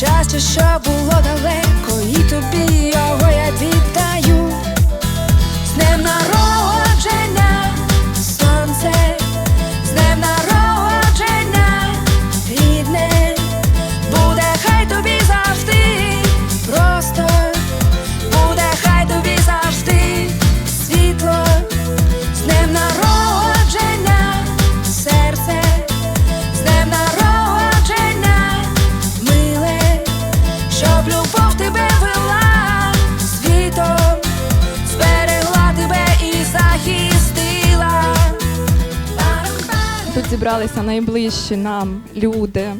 щастя, що було далеко, і тобі. Тут зібралися найближчі нам люди.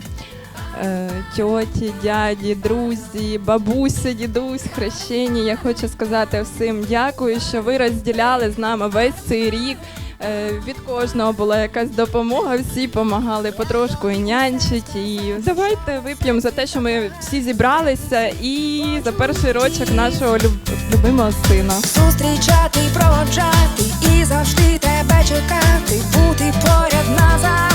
е, Тьоті, дяді, друзі, бабуся, дідусь, хрещені. Я хочу сказати всім дякую, що ви розділяли з нами весь цей рік. Е, Від кожного була якась допомога, всі допомагали потрошку і нянчить. І давайте вип'ємо за те, що ми всі зібралися, і за перший рочок нашого люб- любимого сина. Зустрічати, проводжати і завжди чекати, бути поряд народження